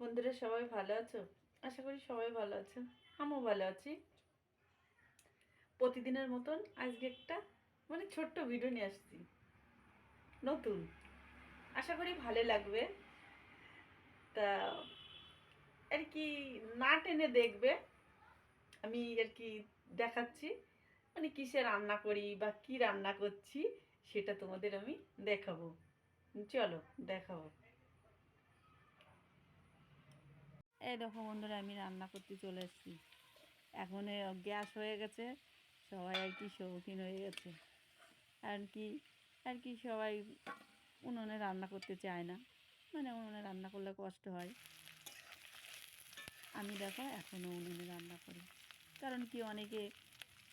বন্ধুরা, সবাই ভালো আছো? আশা করি সবাই ভালো আছো আমিও ভালো আছি। প্রতিদিনের মতন আজকে একটা মানে ছোট্ট ভিডিও নিয়ে আসছি। নতুন। আশা করি ভালো লাগবে। তা আর কি না টেনে দেখবে। আমি আর কি দেখাচ্ছি। মানে কিসে রান্না করি বা কি রান্না করছি, সেটা তোমাদের আমি দেখাবো। চলো, দেখাবো। এই দেখো বন্ধুরা, আমি রান্না করতে চলে এসেছি। এখন গ্যাস হয়ে গেছে, সবাই আর কি শৌখিন হয়ে গেছে। আর কি আর কি সবাই উনুনে রান্না করতে চায় না। মানে উনুনে রান্না করলে কষ্ট হয়। আমি দেখো এখনও উনুনে রান্না করি। কারণ কি অনেকে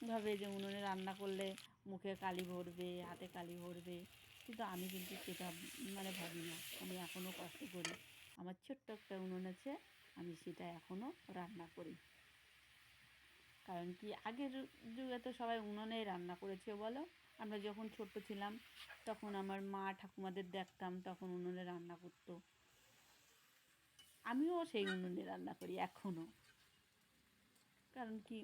ভাবে যে উনুনে রান্না করলে মুখে কালি ভরবে, হাতে কালি ভরবে। কিন্তু আমি কিন্তু সেটা মানে ভাবি না। আমি এখনও কষ্ট করি। আমার ছোট্ট একটা উনুন আছে আমি সেটা এখনও রান্না করি। কারণ কি আগের যুগে তো সবাই উনুনেই রান্না করেছে বলো? আমরা যখন ছোট্ট ছিলাম তখন আমার মা ঠাকুমাদের দেখতাম তখন উনুনে রান্না করতো। আমিও সেই উনুনে রান্না করি এখনও কারণ কি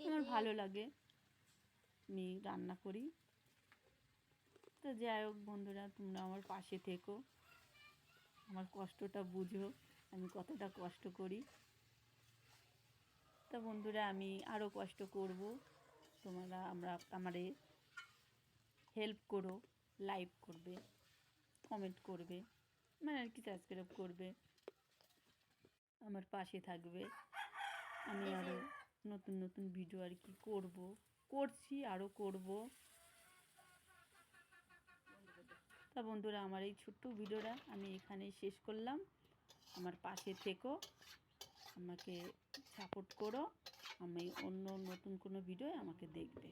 আমার ভালো লাগে। আমি রান্না করি। তো যাই হোক বন্ধুরা তোমরা আমার পাশে থেকো। আমার কষ্টটা বুঝো। আমি কতটা কষ্ট করি। তা বন্ধুরা আমি আরও কষ্ট করব। তোমরা আমরা আমারে হেল্প করো লাইক করবে কমেন্ট করবে মানে আর কি সাবস্ক্রাইব করবে আমার পাশে থাকবে। আমি আরও নতুন নতুন ভিডিও আর কি করব করছি আরও করব। তা বন্ধুরা আমার এই ছোট্ট ভিডিওটা আমি এখানেই শেষ করলাম। আমার পাশে থেকো। আমাকে সাপোর্ট করো। আমি অন্য নতুন কোনো ভিডিও আমাকে দেখবে।